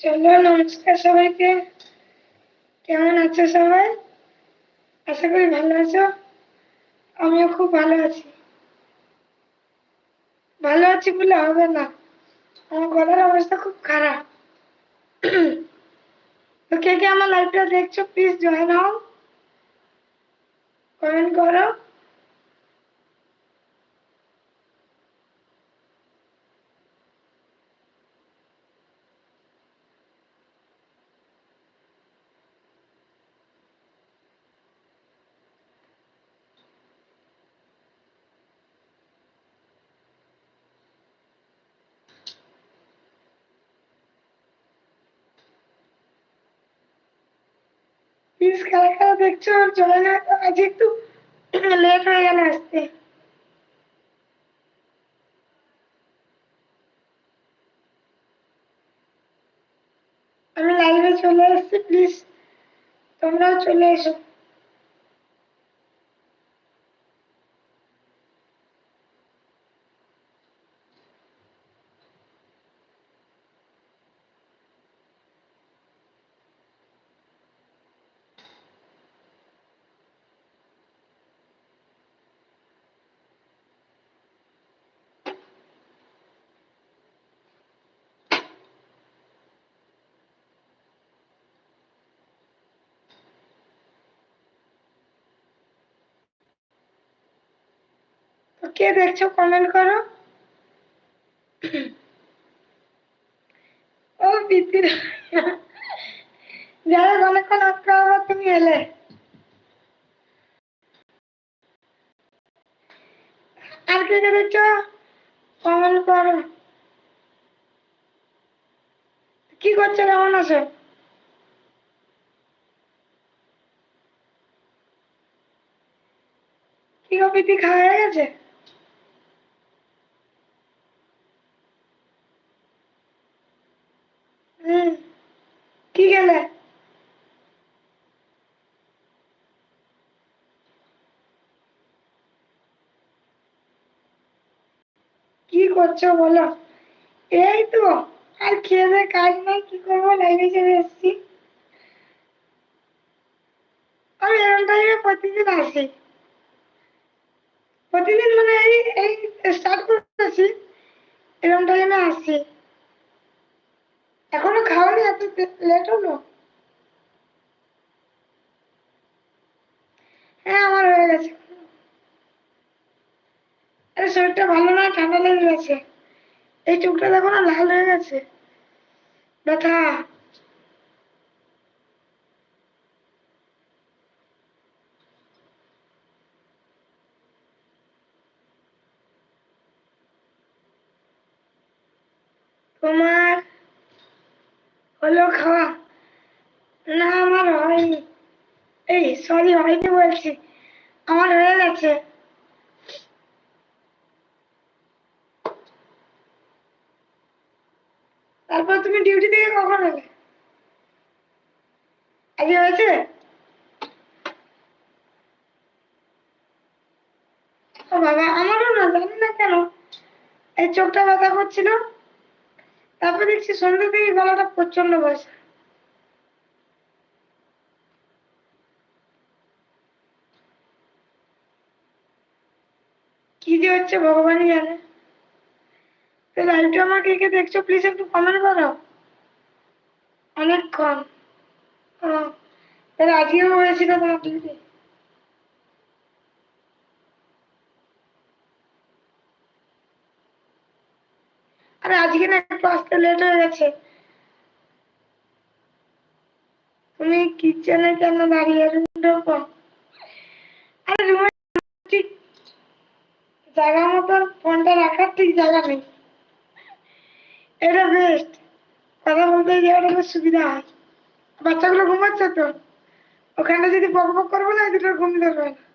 চলো নমস্কার সবাইকে। কেমন আছো সবাই? আশা করি ভালো আছো। আমিও খুব ভালো আছি। ভালো আছি বলে হবে না। আমার গলার অবস্থা খুব খারাপ। তো কে কে আমার লাইভটা দেখছ প্লিজ জয়েন হও। কমেন্ট করো। প্লিজ কারা কারা দেখছ জয়েন আজ একটু লেট হয়ে গেল আসতে আমি লাইভে চলে এসেছি প্লিজ তোমরাও চলে এসো কে দেখছ কমেন্ট করো? ও বিদ্যুৎ যারা অনেকক্ষণ আটকা আবার তুমি এলে। আর কে কে দেখছ? কমেন্ট করো। কি করছ, কেমন আছো? কি গো প্রীতি, খাওয়া হয়ে গেছে হুম কি গেলে? কি করছ বলো? এই তো, আর খেয়ে কাজ নাই, কি করব? লাইনে চলে এসেছি। আমি এরকম টাইমে প্রতিদিন আসি। প্রতিদিন মানে এই এই স্টার্ট করেছি এরকম টাইমে আসি। এখনও খাওয়ানি এত লেট হলো হ্যাঁ আমার হয়ে গেছে। আরে, শরীরটা ভালো না, ঠান্ডা লেগে গেছে। এই চোখটা দেখো না, লাল হয়ে গেছে। ব্যথা। তোমার না, আমার হয়নি। এই সরি হয়নি বলছি। আমার হয়ে গেছে। তারপর তুমি ডিউটি থেকে কখন এলে? আজকে হয়েছে? ও বাবা, আমারও না, জানি না কেন। এই চোখটা ব্যথা করছিল। তারপর দেখছি সন্ধ্যে থেকে গলাটা প্রচণ্ড বয়স কি যে হচ্ছে ভগবানই জানে। তো লাইভটা আমার কে কে দেখছ প্লিজ একটু কমেন্ট করো। অনেকক্ষণ। আজকেও হয়েছিল তোমার ডিউটি আরে আজকে না একটু আসতে লেট হয়ে গেছে। তুমি কিচেনে কেন দাঁড়িয়ে ঢোকো আরে ঠিক জায়গা মতন ফোনটা রাখার ঠিক জায়গা নেই। এটা বেস্ট কথা বলতে গিয়ে ওটা সুবিধা হয়। বাচ্চাগুলো ঘুমাচ্ছে তো। ওখানে যদি বক বক করব না দুটো ঘুম ধরবে না।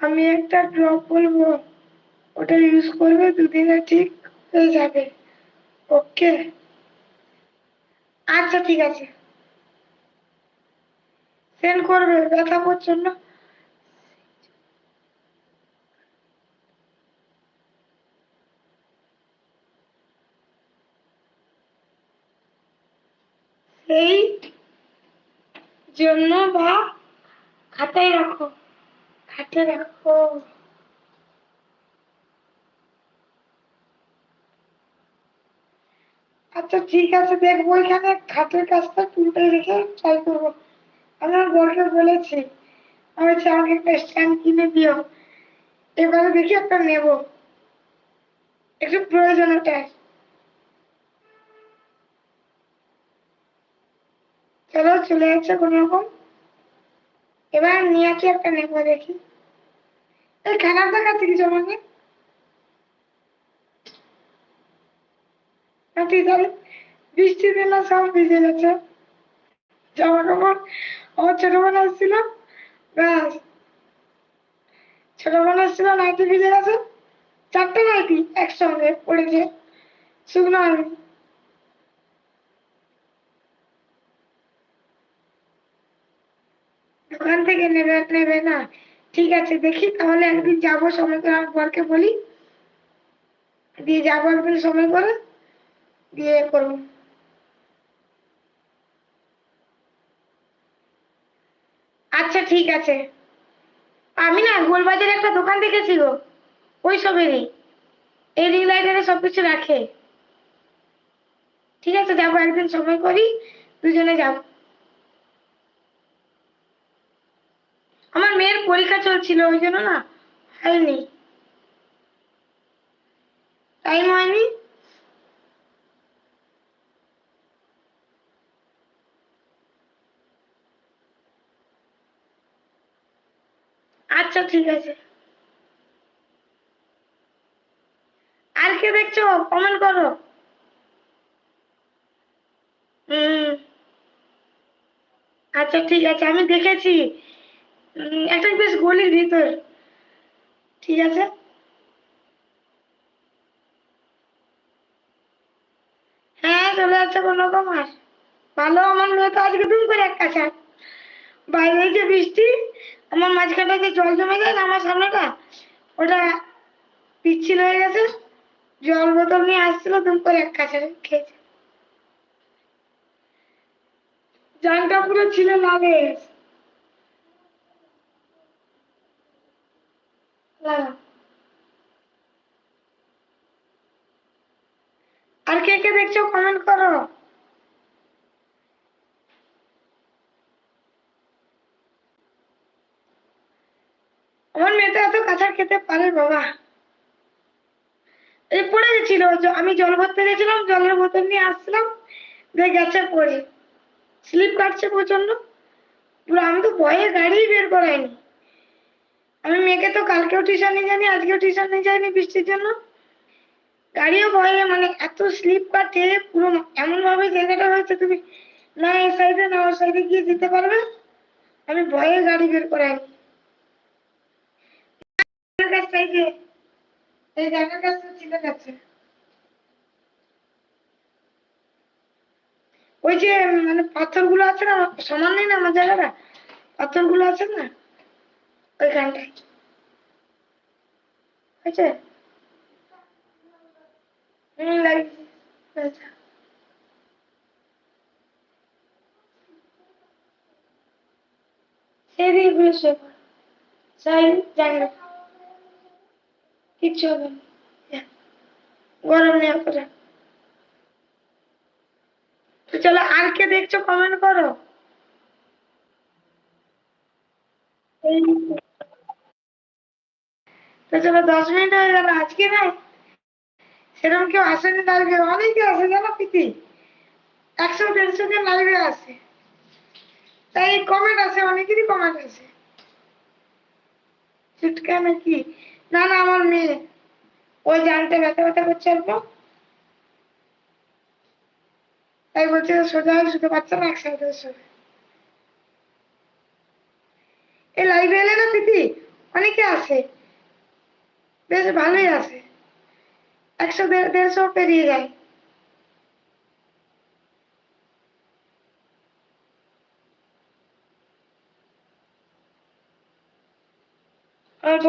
আমি একটা ড্রপ বলব। ওটা ইউজ করবে দুদিনে ঠিক হয়ে যাবে। ওকে আচ্ছা ঠিক আছে। সেন্ড করবে ব্যথা প্রচণ্ড সেই জন্য বা খাতায় রাখো। রাখো। আচ্ছা ঠিক আছে, দেখব এখানে। খাটের কাজটা তুলতে রেখে ট্রাই করব। আমি আমার বরকে বলেছি, আমি আমাকে একটা স্ট্যান্ড কিনে দিও। এবারে দেখি একটা নেব। একটু প্রয়োজন চলো, চলে যাচ্ছে কোন রকম এবার নিয়ে একটা নেব দেখি। এই খারাপ দেখাচ্ছে কিছু আমাকে বৃষ্টি দিন সব ভিজে গেছে। জামা কাপড় আমার ছোট বোন আসছিল। ব্যাস। ছোট বোন আসছিল, নাইটি ভিজে গেছে। চারটে নাইটি একসঙ্গে পড়েছে। শুকনো হয়নি দোকান থেকে নেবে নেবে না। ঠিক আছে, দেখি তাহলে একদিন যাব সময় করে আমার বরকে বলি। দিয়ে যাব একদিন সময় করে, দিয়ে করব। আচ্ছা ঠিক আছে। আমি না গোলবাজারে একটা দোকান দেখেছি গো, ওই সবেরই। এই রিং লাইটারে সবকিছু রাখে। ঠিক আছে, যাব একদিন সময় করি, দুজনে যাব। আমার মেয়ের পরীক্ষা চলছিল, ওই জন্য না হয়নি। টাইম হয়নি আচ্ছা ঠিক আছে। আর কে দেখছ? কমেন্ট করো। হুম। আচ্ছা ঠিক আছে, আমি দেখেছি। একটা বেশ গলির ভিতর। ঠিক আছে? হ্যাঁ চলে যাচ্ছে কোনো রকম আর ভালো, আমার মেয়ে তো আজকে দুম করে এক কাছে বাইরে যে বৃষ্টি, আমার মাঝখানটা যে জল জমে যায় আমার সামনেটা, ওটা পিচ্ছিল হয়ে গেছে। জল বোতল নিয়ে আসছিল, দুম করে এক কাছে খেয়েছে। জানটা পুরো ছিল লাগে আর কে কে দেখছ কমেন্ট করো। আমার মেয়েটা এত কাঁচা খেতে পারে বাবা। এই পড়ে গেছিল আমি জল ভরতে গেছিলাম, জলের বোতল নিয়ে আসছিলাম দিয়ে গেছে পড়ে। স্লিপ কাটছে প্রচণ্ড পুরো আমি তো ভয়ে গাড়ি বের করাইনি। মেয়েকে তো কালকেও টিউশন নিয়ে যাইনি আজকেও টিউশন নিয়ে যাইনি বৃষ্টির জন্য। গাড়িও ভয়ে মানে এত স্লিপ কাটে পুরো এমন ভাবে জায়গাটা হয়েছে, তুমি না এই সাইডে না ওর সাইডে গিয়ে দিতে পারবে? আমি ভয়ে গাড়ি বের করাইনি এই জায়গার ওই যে মানে পাথরগুলো আছে না সমান নেই না আমার জায়গাটা? পাথরগুলো আছে না? ওইখানটায়। জায়গা কিচ্ছু হবে না। গরম অতটা তো চলো আর কে দেখছ কমেন্ট করো। তো চলো দশ মিনিট হয়ে গেল, আজকে নাই। সেরকম কেউ আসেনি লাইভে অনেকে আসে জানো প্রীতি একশো, দেড়শো জন লাইভে আসে তাই কমেন্ট আছে, অনেকেরই কমেন্ট আছে। চুটকা নাকি? না না, আমার মেয়ে। ওই জালটা ব্যথা ব্যথা করছে অল্প। তাই বলছে, সোজা হয়ে শুতে পারছে না এক সাইডে শুবে এই লাইভে এলে না প্রীতি অনেকে আসে বেশ ভালোই আছে। একশো দেড়শো পেরিয়ে যায়। আমার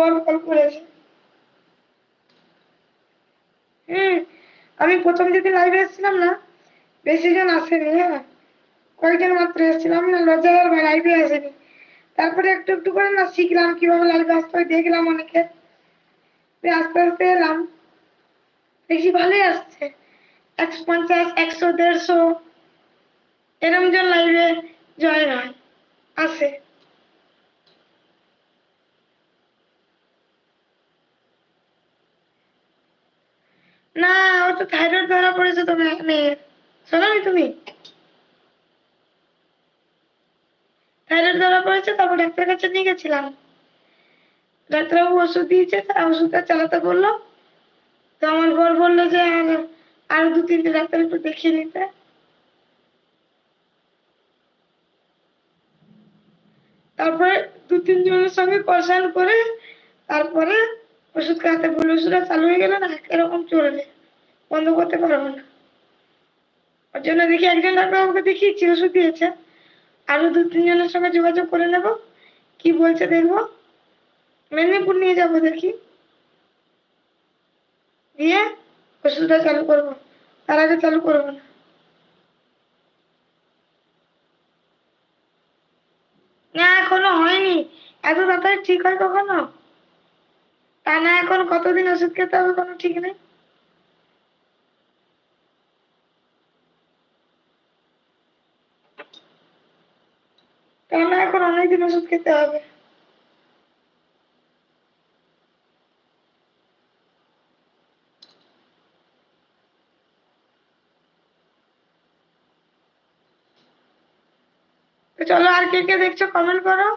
আমি প্রথম যেদিন লাইভে এসেছিলাম না, বেশি জন আসেনি হ্যাঁ। কয়েকজন মাত্র এসেছিলাম, না, লজ্জার লাইভে আসেনি। তারপরে একটু একটু করে না শিখলাম, কীভাবে লাইভে আসতে হয়, দেখলাম অনেকের দিয়ে আস্তে আস্তে এলাম। দেখি ভালোই আসছে। একশো পঞ্চাশ, একশো দেড়শো, এরম জন লাইভে জয়েন হয়, আসে। না, ও তো থাইরয়েড ধরা পড়েছে তো মেয়ের। শোনোনি তুমি? থাইরয়েড ধরা পড়েছে তারপর ডাক্তারের কাছে নিয়ে গেছিলাম। ডাক্তারবাবু ওষুধ দিয়েছে, তা ওষুধটা চালাতে বলল। তো আমার বর বলল যে আর দু, তিনটে ডাক্তার একটু দেখিয়ে নিতে। তারপরে দু তিনজনের সঙ্গে কনসাল্ট করে তারপরে ওষুধ খাওয়াতে বলল, ওষুধটা চালু হয়ে গেলে না, এরকম চলবে, বন্ধ করতে পারব না। ওর জন্য দেখি একজন ডাক্তার আমাকে দেখিয়েছি, ওষুধ দিয়েছে। আরও দু তিনজনের সঙ্গে যোগাযোগ করে নেব, কি বলছে দেখব। মেদিনীপুর নিয়ে যাব দেখি। দিয়ে ওষুধটা চালু করব। তার আগে চালু করব না। না, এখনও হয়নি। এত তাড়াতাড়ি ঠিক হয় কখনো? তা না, এখন কতদিন ওষুধ খেতে হবে কোনো ঠিক নেই। তা না, এখন অনেকদিন ওষুধ খেতে হবে। তো চলো আর কে কে দেখছ কমেন্ট করো।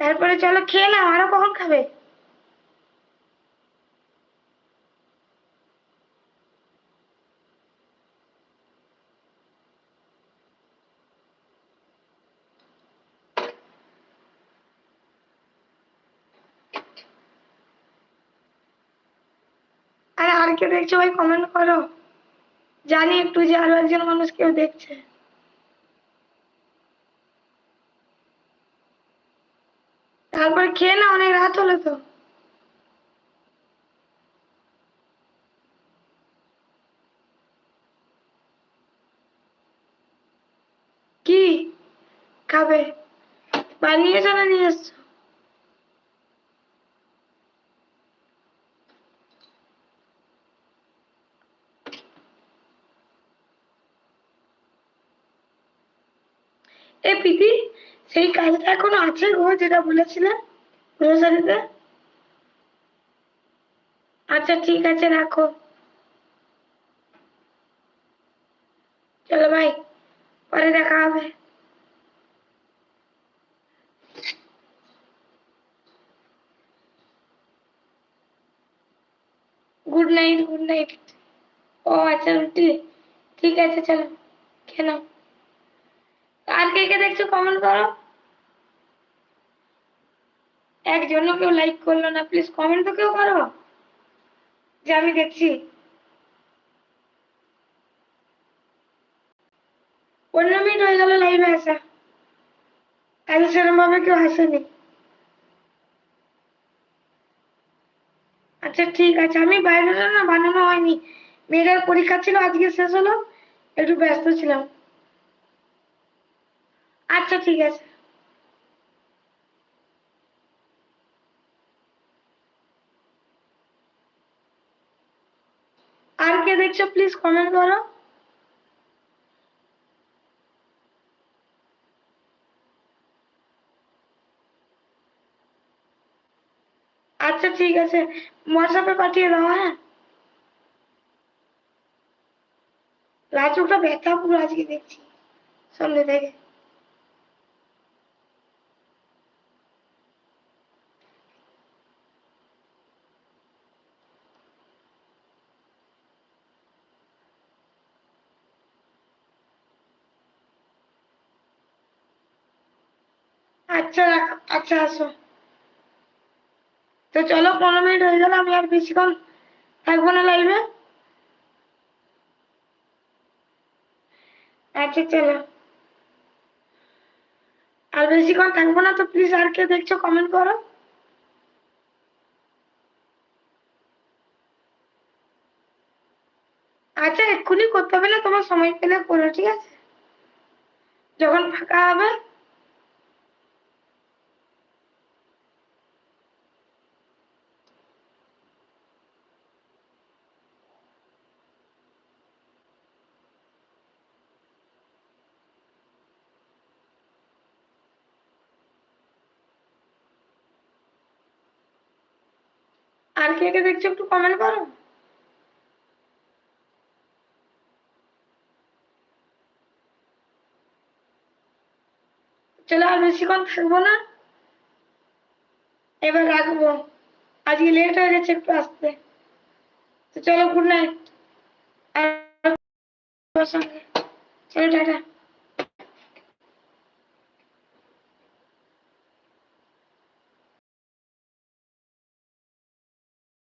তারপরে চলো খেয়ে নাও, আরও কখন খাবে? আরে আর কে দেখছ ভাই কমেন্ট করো। জানি একটু যে আরও একজন মানুষ কেউ দেখছে। তারপরে খেয়ে না অনেক রাত হলো তো। কি? খাবে? বানিয়েছো না নিয়ে এসছো? এ প্রীতি, সেই কাজটা এখনও আছে গো যেটা বলেছিলে গ্রোসারিতে আচ্ছা ঠিক আছে, রাখো। চলো ভাই পরে দেখা হবে। গুড নাইট গুড নাইট ও আচ্ছা রুটি। ঠিক আছে, চলো। খেয়ে আর কে কে দেখছ কমেন্ট করো। একজনও কেউ লাইক করল না প্লিজ কমেন্ট তো কেউ করো। যে আমি দেখছি। পনেরো মিনিট হয়ে গেল লাইভে আসা। এত সেরকম ভাবে কেউ আসেনি। আচ্ছা ঠিক আছে। আমি বাইরেটা না, বানানো হয়নি। মেয়েটার পরীক্ষা ছিল, আজকে শেষ হলো। একটু ব্যস্ত ছিলাম। আচ্ছা ঠিক আছে। আর কে দেখছ প্লিজ কমেন্ট করো। আচ্ছা ঠিক আছে। হোয়াটসঅ্যাপে পাঠিয়ে দাও হ্যাঁ। লাচুকটা ব্যথা, পুরো আজকে দেখছি। সন্ধ্যে থেকে। আচ্ছা আচ্ছা আসো। তো চলো, পনেরো মিনিট হয়ে গেল, আমি আর বেশিক্ষণ থাকব না লাইভে আচ্ছা চলো। আর বেশিক্ষণ থাকব না, তো প্লিজ আর কে দেখছ কমেন্ট করো। আচ্ছা এক্ষুনি করতে হবে না, তোমার সময় পেলে করো, ঠিক আছে? যখন ফাঁকা হবে কে কে দেখছ একটু কমেন্ট করো? চলো আর বেশিক্ষণ থাকব না। এবার রাখব। আজকে লেট হয়ে গেছে একটু আসতে। তো চলো গুড নাইট আর সঙ্গে চলো, টাটা।